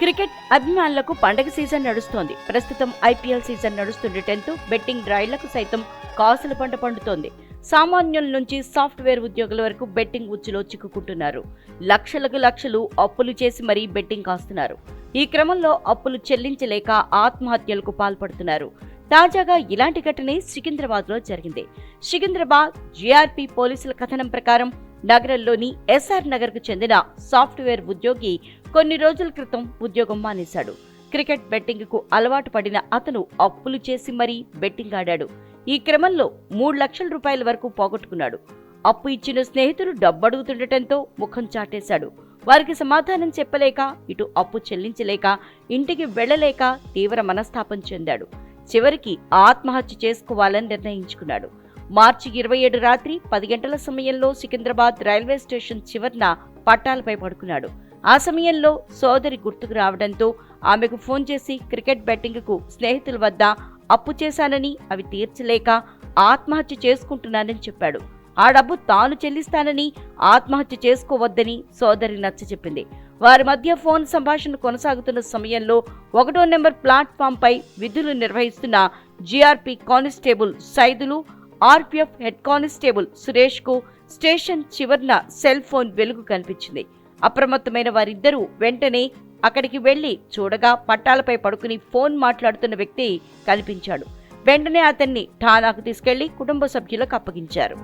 Cricket అభిమానులకు పండగ season నడుస్తోంది. ప్రస్తుతం ఐపీఎల్ సీజన్ నడుస్తుండటంతో బెట్టింగ్ డ్రాయిలకు సైతం కాసుల పంట పండుతోంది. సామాన్యుల నుంచి సాఫ్ట్వేర్ ఉద్యోగుల వరకు బెట్టింగ్ ఉచ్చులో చిక్కుకుంటున్నారు. లక్షలకు లక్షలు అప్పులు చేసి మరీ బెట్టింగ్ కాస్తున్నారు. ఈ క్రమంలో అప్పులు చెల్లించలేక ఆత్మహత్యలకు పాల్పడుతున్నారు. తాజాగా ఇలాంటి ఘటనే సికింద్రాబాద్లో జరిగింది. సికింద్రాబాద్ జీఆర్పీ పోలీసుల కథనం ప్రకారం నగరంలోని ఎస్ఆర్ నగర్కు చెందిన సాఫ్ట్వేర్ ఉద్యోగి కొన్ని రోజుల క్రితం ఉద్యోగం మానేశాడు. క్రికెట్ బెట్టింగ్కు అలవాటు పడిన అతను అప్పులు చేసి మరీ బెట్టింగ్ ఆడాడు. ఈ క్రమంలో మూడు లక్షల రూపాయల వరకు పోగొట్టుకున్నాడు. అప్పు ఇచ్చిన స్నేహితులు డబ్బడుగుతుండటంతో ముఖం చాటేశాడు. వారికి సమాధానం చెప్పలేక ఇటు అప్పు చెల్లించలేక ఇంటికి వెళ్ళలేక తీవ్ర మనస్తాపం చెందాడు. చివరికి ఆత్మహత్య చేసుకోవాలని నిర్ణయించుకున్నాడు. మార్చి ఇరవై ఏడు రాత్రి పది గంటల సమయంలో సికింద్రాబాద్ రైల్వే స్టేషన్ చివరన పట్టాలపై పడుకున్నాడు. ఆ సమయంలో సోదరి గుర్తుకు రావడంతో ఆమెకు ఫోన్ చేసి క్రికెట్ బెట్టింగ్కు స్నేహితుల వద్ద అప్పు చేశానని అవి తీర్చలేక ఆత్మహత్య చేసుకుంటున్నానని చెప్పాడు. ఆ డబ్బు తాను చెల్లిస్తానని ఆత్మహత్య చేసుకోవద్దని సోదరి నచ్చ చెప్పింది. వారి మధ్య ఫోన్ సంభాషణ కొనసాగుతున్న సమయంలో ఒకటో నెంబర్ ప్లాట్ఫామ్పై విధులు నిర్వహిస్తున్న GRP constable Saidulu RPF head constable సురేష్కు station చివరన సెల్ ఫోన్ వెలుగు కనిపించింది. అప్రమత్తమైన వారిద్దరూ వెంటనే అక్కడికి వెళ్ళి చూడగా పట్టాలపై పడుకుని ఫోన్ మాట్లాడుతున్న వ్యక్తి కనిపించాడు. వెంటనే అతన్ని ఠానాకు తీసుకెళ్ళి కుటుంబ సభ్యులకు అప్పగించారు.